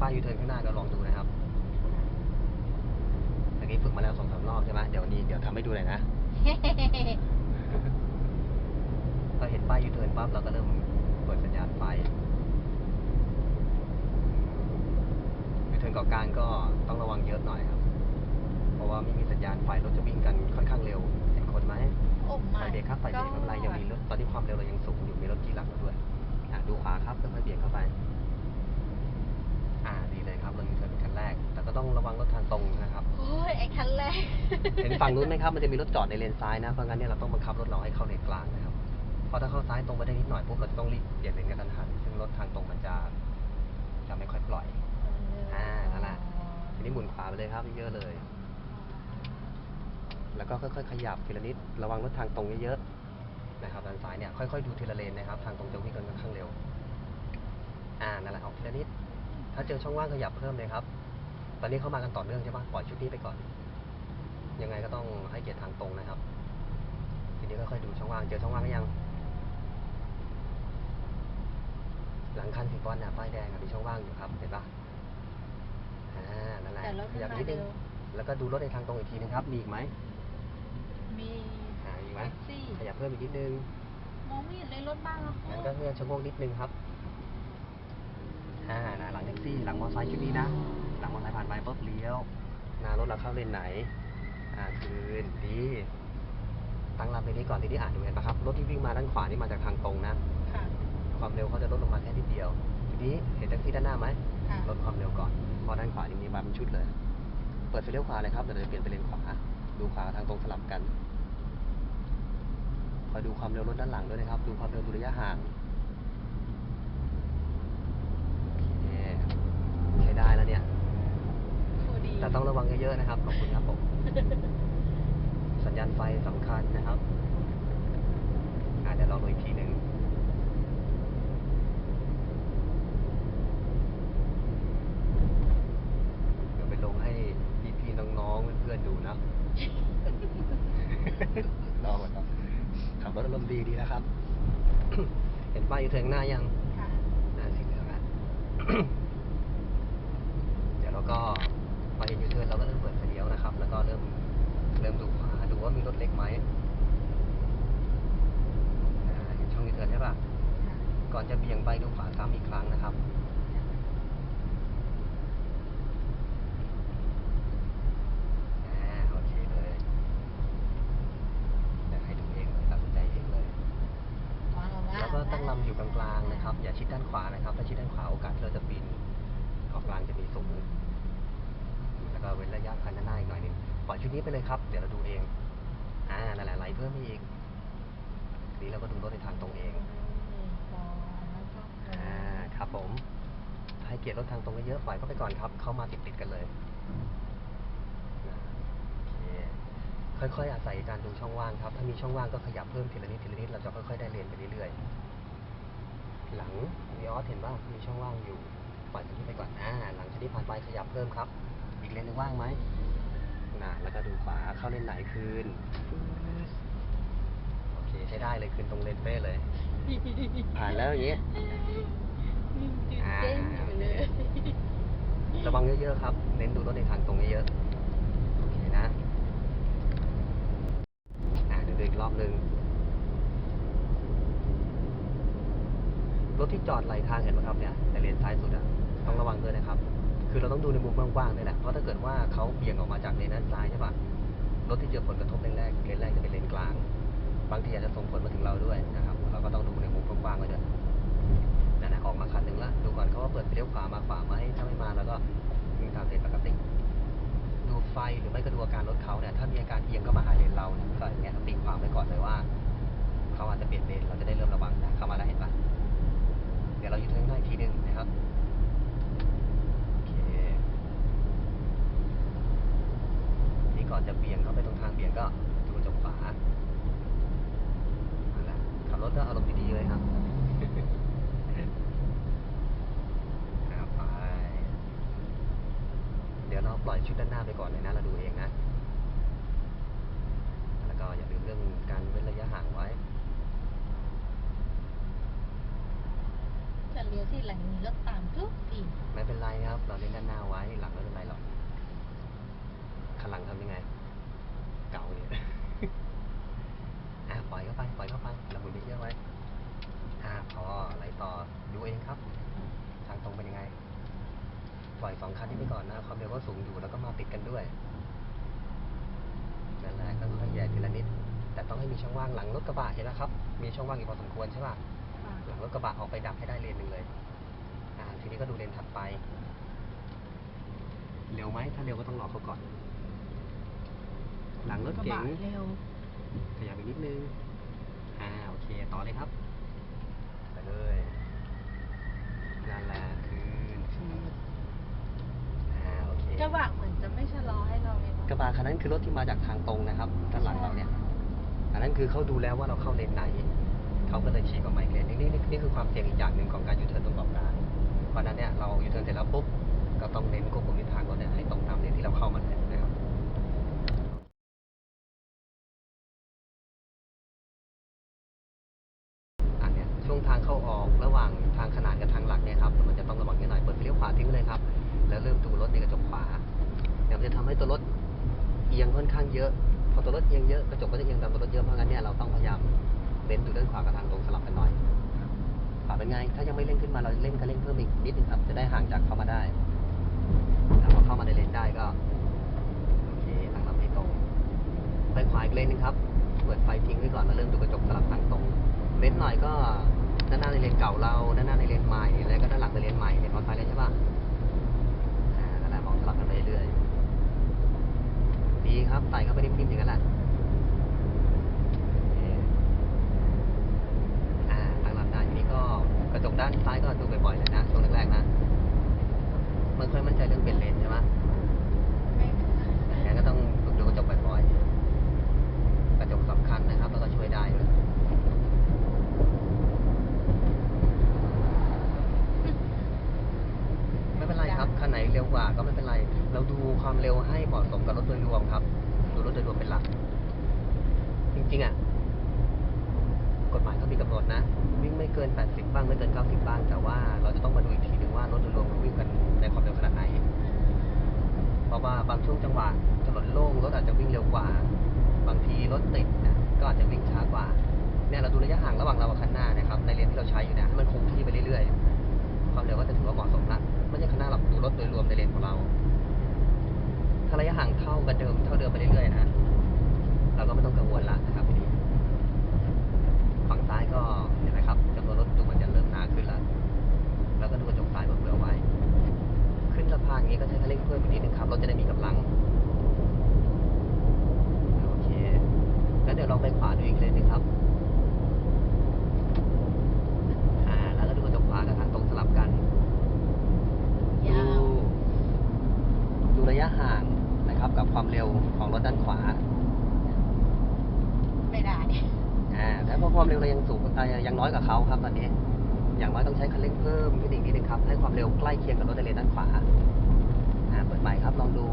ป้ายยูเทิร์นข้างหน้าก็ลองดูนะครับเมื่อกี้ฝึกมาแล้วสองสามรอบใช่ไหมเดี๋ยววันนี้เดี๋ยวทำให้ดูหน่อยนะพอเห็นป้ายยูเทิร์นปั๊บเราก็เริ่มเปิดสัญญาณไฟยูเทิร์นเกาะกลางก็ต้องระวังเยอะหน่อยครับ เพราะว่าไม่มีสัญญาณไฟรถจะวิ่งกันค่อนข้างเร็ว เห็นคนไหมโอ้ไฟเบรกครับไฟเบรกไม่เป็นไรยังมีรถตอนนี้ความเร็วเรายังสูงอยู่มีรถที่หลังเราด้วยอะดูขวาครับค่อยๆเบี่ยงเข้าไป อ่าดีเลยครับเรายูเทิร์นเป็นคันแรก แต่ก็ต้องระวังรถทางตรงนะครับ โอ้ยไอ้คันแรกเห็นฝั่งนู้นไหมครับ มันจะมีรถจอดในเลนซ้ายนะ เพราะงั้นเนี่ยเราต้องบังคับรถเราให้เข้าเลนกลางนะครับ เพราะถ้าเข้าซ้ายตรงไปได้นิดหน่อยปุ๊บเราจะต้องรีบเปลี่ยนเลนกันทันหัน ซึ่งรถทางตรงมันจะจะไม่ค่อยปล่อย อ่านั่นแหละทีนี้หมุนขวาไปเลยครับเยอะๆเลย แล้วก็ค่อยๆ ขยับทีละนิด ระวังรถทางตรงเยอะๆนะครับด้านซ้ายเนี่ยค่อยๆดูทีละเลนนะครับ ทางตรงจะวิ่งกันค่อนข้างเร็ว อ่านั่นแหละออกทีละนิด ถ้าเจอช่องว่างขยับเพิ่มเลยครับ ตอนนี้เข้ามากันต่อเนื่องใช่ปะปล่อยชุดนี้ไปก่อน ยังไงก็ต้องให้เกียรติทางตรงนะครับ ทีนี้ค่อยๆดูช่องว่าง เจอช่องว่างหรือยัง หลังคันสีบอลน่ะป้ายแดงอะมีช่องว่างอยู่ครับ เห็นปะอ่า นั่นแหละแต่รถขมันยับมานิดนึเร็งวแล้วก็ดูรถในทางตรงอีกทีนึงครับ มีอีกไหม มีอ่ามีไหมแท็กซี่ขยับเพิ่มอีกนิดนึง มองไม่เห็นเลยรถบ้างแล้วงั้นก็เพื่อชะโงกนิดนึงครับอ่านะหลังแท็กซี่หลังมอเตอร์ไซค์ชุดนี้นะ หลังมอเตอร์ไซค์ผ่านไปปุ๊บเลี้ยวหน้ารถเราเข้าเลนไหน อ่าคืนดีตั้งลำไปนี้ก่อนทีนี้อ่านดูเห็นปะครับ รถที่วิ่งมาด้านขวานี่มาจากทางตรงนะ ค่ะ ความเร็วเขาจะลดลงมาแค่นิดเดียว ทีนี้เห็นแท็กซี่ด้านหน้าไหมค่ะ ลดความเร็วก่อน เพราะด้านขวานี่มีมาเป็นชุดเลย เปิดไฟเลี้ยวขวาเลยครับ เดี๋ยวเราจะเปลี่ยนไปเลนขวา ดูขวากับทางตรงสลับกัน คอยดูความเร็วรถด้านหลังด้วยนะครับ ดูความเร็วดูระยะห่าง โอเค ใช้ ได้แล้วเนี่ย พอดีแต่ต้องระวังเยอะๆนะครับ ขอบคุณครับผม สัญญาณไฟสำคัญนะครับอะเดี๋ยวลองดูอีกทีหนึ่งเดี๋ยวไปลงให้พี่ๆน้องๆเพื่อนๆดูนะ รอก่อนครับขับรถอารมณ์ดีดีนะครับ เห็นป้ายอยู่เทิงหน้ายังค่ะ อ่าสีเหลืองอะ เดี๋ยวเราก็พอเห็นยูเทิร์นเราก็เริ่มเปิดไฟเลี้ยวนะครับ แล้วก็เริ่มเริ่มดูขวาดูว่ามีรถเล็กไหมอ่าเห็นช่องยูเทิร์นใช่ปะ ค่ะ ก่อนจะเบี่ยงไปดูขวาซ้ำอีกครั้งนะครับอ่าโอเคเลยเดี๋ยวให้ดูเองเลยตัดสินใจเองเลย ว้าวว้าว แล้วก็ ตั้งลำอยู่กลางๆนะครับ อย่าชิดด้านขวานะครับ ถ้าชิดด้านขวาโอกาสที่เราจะบินออกกลางจะมีสูง แล้วก็เว้นระยะคันหน้าอีกหน่อยหนึงปล่อยชุดนี้ไปเลยครับ เดี๋ยวเราดูเอง อ่านั่นแหละไหลเพิ่มอีกทีนี้เราก็ดูรถในทางตรงเอง อ่า ครับผม ให้เกียรติรถทางตรงเยอะปล่อยเข้าไปก่อนครับ เข้ามาติดๆกันเลยค่อยๆ อาศัยการดูช่องว่างครับ ถ้ามีช่องว่างก็ขยับเพิ่มทีละนิดทีละนิด เราจะค่อยๆ ได้เลนไปเรื่อยๆ หลังวีออสเห็นว่ามีช่องว่างอยู่ปล่อยตรงนี้ไปก่อนอ่าหลังจากนี้ผ่านไปขยับเพิ่มครับ อีกเลนหนึงว่างไหมนะแล้วก็ดูขวาเข้าเลนไหนคืนโอเคใช้ได้เลยคืนตรงเลนเป้เลย ผ่านแล้วอย่างเงี้ยตื่นเต้นอยู่เลยระวังเยอะๆครับ เน้นดูรถในทางตรงเยอะๆโอเคนะอ่าเดี๋ยวดูอีกรอบหนึ่ง รถที่จอดไหลทางเห็นไหมครับเนี่ยในเลนซ้ายสุดอะต้องระวังด้วยนะครับ คือเราต้องดูในมุมกว้างๆด้วยแหละเพราะถ้าเกิดว่าเขาเบี่ยงออกมาจากเลนด้านซ้ายใช่ปะรถที่เจอผลกระทบเลนแรกเลนแรกจะเป็นเลนกลาง บางทีอาจจะส่งผลมาถึง ดด้านหน้าไปก่อนเลยนะ เราดูเองนะ แล้วก็อย่าลืมเรื่องการเว้นระยะห่างไว้จะเลี้ยวลี้ยวที่หลังนี้รถตามทุกทีไม่เป็นไรครับ เราเล่นด้านหน้าไว้ หลังไม่เป็นไรหรอกขันหลังทำยังไง เก่าเนี่ย อะปล่อยเข้าไป ปล่อยเข้าไปเราหมุนเยอะๆไว้ อ่าพออะไรต่อ ดูเองครับ ทางตรงเป็นยังไง ปล่ อยสองคันนี้ไปก่อนนะความเร็วก็สูงอยู่แล้วก็มาติดกันด้วยนั่นแหละก็ค่อยๆแย่ทีละนิด แต่ต้องให้มีช่องว่างหลังรถกระบะเห็นไหมครับ มีช่องว่างอยู่พอสมควรใช่ป่ะหลังรถกระบะออกไปดับให้ได้เลนหนึ่งเลย อ่า ทีนี้ก็ดูเลนถัดไป เร็วไหมถ้าเร็วก็ต้องรอเขาก่อน หลังรถกระเก๋บะงเร็วขยับอีกนิดนึง อ่า โอเค ต่อเลยครับ ไปเลย นั่นแหละคืนอ่า โอเค กระบะเหมือนจะไม่ชะลอให้เราเลยเนอะกระบะคันนั้นคือรถที่มาจากทางตรงนะครับด้านหลังเราเนี่ยอันนั้นคือเขาดูแล้วว่าเราเข้าเลนไหนเขาก็เลยชี้กับไมค์เลนนี่นี่นี่คือความเสี่ยงอีกอย่างหนึ่งของการยูเทิร์นตรงเกาะกลางเพราะฉะนั้นเนี่ยเรายูเทิร์นเสร็จแล้วปุ๊บก็ต้องเน้นควบคุมทิศทางรถเนี่ยให้ตรงตามเลนที่เราเข้ามาเลยนะครับอันเนี้ยช่วงทางเข้าออกระหว่างทางขนานกับทางหลักเนี่ยครับมันจะต้องระวังนิดหน่อยเปิดไฟเลี้ยวขวาทิ้งไว้เลยครับ แล้วเริ่มดูรถในกระจกขวาเนี่ยมันจะทำให้ตัวรถเอียงค่อนข้างเยอะ พอตัวรถเอียงเยอะกระจกก็จะเอียงตามตัวรถเยอะเพราะงั้นเนี่ยเราต้องพยายามเน้นดูด้านขวากับทางตรงสลับกันหน่อยขวาเป็นไง ถ้ายังไม่เร่งขึ้นมาเราเร่งก็เร่งเพิ่มอีกนิดนึงครับ จะได้ห่างจากเข้ามาได้ถ้าพอเข้ามาในเลนได้ก็โอเคตั้งลำให้ตรงไปขวาอีกเลนหนึงครับ เปิดไฟทิ้งไว้ก่อนแล้วเริ่มดูกระจกสลับทางตรงเน้นหน่อยก็ด้านหน้าในเลนเก่าเราด้านหน้าในเลนใหม่แล้วก็ด้านหลังในเลนใหม่เนมอเตอร์ไซค์เลยใช่ปะอ่านั่นแหละมองสลับกันไปเรื่อยๆดีครับใส่เข้าไปนิ่มๆอย่างนั้นแหละโอเคอ่าตั้งลำได้ทีนี้ก็กระจกด้านซ้ายก็ดูบ่อยๆเลยนะช่วงแรกๆนะไม่ค่อยมั่นใจเรื่องเปลี่ยนเลนใช่ไหม ไม่เคย งั้นก็ต้องฝึกดูกระจกบ่อยๆ กระจกสำคัญนะครับ แล้วก็ช่วยได้ด้วยไม่เป็นไรครับ คันไหนเร็วกว่าก็ไม่เป็นไร เราดูความเร็วให้เหมาะสมกับรถโดยรวมครับ ดูรถโดยรวมเป็นหลัก จริงๆอะ กฎหามีกำหนดนะ วิ่งไม่เกิน 80 บ้างไม่เกิน 90 บ้าง แต่ว่าเราจะต้องมาดูอีกทีหนึ่งว่ารถโดยรวมมันวิ่งกันในความเร็วขนาดไหน เพราะว่าบางช่วงจังหวะถนนโล่งรถอาจจะวิ่งเร็วกว่า บางทีรถติดนะก็อาจจะวิ่งช้ากว่าเนี่ยเราดูระยะห่างระหว่างเรากับคันหน้านะครับในเลนที่เราใช้อยู่นะให้มันคงที่ไปเรื่อยๆ ความเร็วก็จะถือว่าเหมาะสมละไม่ใช่คันหน้าหรอกดูรถโดยรวมในเลนของเรา ถ้าระยะห่างเท่ากันเดิมเท่าเดิมไปเรื่อยๆนะเราก็ไม่ต้องกังวลละนะครับทีนี้ ฝั่งซ้ายก็เห็นไหมครับจำนวนรถดูมันจะเริ่มหนาขึ้นแล้ว แล้วก็ดูกระจกซ้ายเผื่อๆไว้ ขึ้นสะพานอย่างนี้ก็ใช้คันเร่งเพิ่มอีกนิดนึงครับรถจะได้มีกำลัง โอเคงั้นเดี๋ยวลองไปขวาดูอีกเลนหนึงครับ อ่า แล้วก็ดูกระจกขวากับทางตรงสลับกัน ยาว ดูระยะห่างนะครับกับความเร็วของรถด้านขวา ไม่ได้ อ่าแล้วพอความเร็วเรายังสูงยังน้อยกว่าเขาครับตอนนี้ อย่างน้อยต้องใช้คันเร่งเพิ่มขึ้นอีกนิดนึงครับให้ความเร็วใกล้เคียงกับรถในเลนด้านขวาอ่าเปิดใหม่ครับลองดู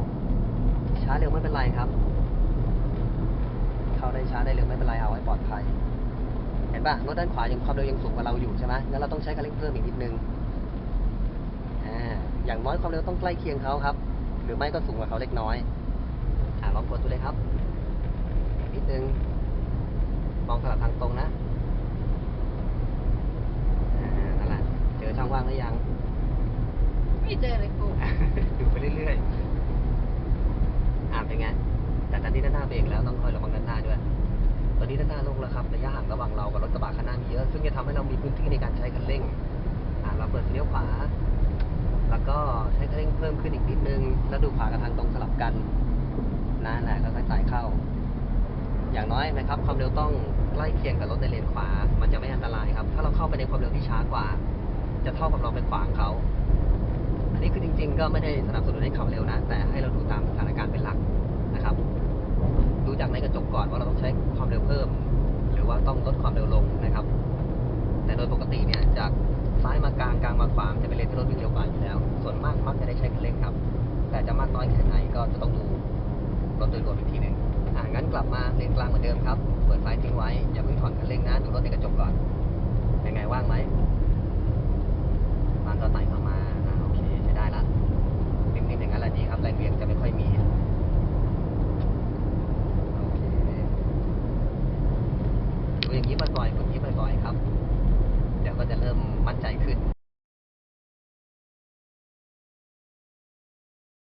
ช้าเร็วไม่เป็นไรครับ เข้าได้ช้าได้เร็วไม่เป็นไรเอาไว้ปลอดภัย เห็นปะรถด้านขวายังความเร็วยังสูงกว่าเราอยู่ใช่ไหมงั้นเราต้องใช้คันเร่งเพิ่มอีกนิดนึงอ่าอย่างน้อยความเร็วต้องใกล้เคียงเขาครับ หรือไม่ก็สูงกว่าเขาเล็กน้อยอ่าลองกดดูเลยครับนิดนึง มองสลับทางตรงนะอ่านั่นแหละเจอช่องว่างหรือยัง ไม่เจอเลยกูดูไปเรื่อยๆ อ่าเป็นไง แต่ตอนนี้ด้านหน้าเบรกแล้วต้องคอยระวังด้านหน้าด้วย ตอนนี้ด้านหน้าโล่งแล้วครับระยะห่างระหว่างเรากับรถกระบะคันหน้ามีเยอะ ซึ่งจะทำให้เรามีพื้นที่ในการใช้คันเร่ง อ่าเราเปิดไฟเลี้ยวขวา แล้วก็ใช้คันเร่งเพิ่มขึ้นอีกนิดนึง แล้วดูขวากับทางตรงสลับกันนั่น 300 นะครับ ความเร็วต้องใกล้เคียงกับรถในเลนขวา มันจะไม่อันตรายครับ ถ้าเราเข้าไปในความเร็วที่ช้ากว่า จะเท่ากับเราไปขวางเขา อันนี้คือจริง ๆ ก็ไม่ได้สนับสนุนให้ขับเร็วนะ แต่ให้เราดูตามสถานการณ์เป็นหลักนะครับ ดูจากในกระจกก่อนว่าเราต้องใช้ความเร็วเพิ่ม หรือว่าต้องลดความเร็วลงนะครับ แต่โดยปกติเนี่ยจากซ้ายมากลางกลางมาขวาจะเป็นเลนที่รถวิ่งเร็วกว่าอยู่แล้ว ส่วนมากมักจะได้ใช้เลนครับ แต่จะมากน้อยแค่ไหนก็จะต้องดูรถโดยรวมอีกที งั้นกลับมาเลนกลางเหมือนเดิมครับ เปิดไฟทิ้งไว้ อย่าเพิ่งถอนคันเร่งนะ ดูรถในกระจกก่อน เป็นไงว่างไหม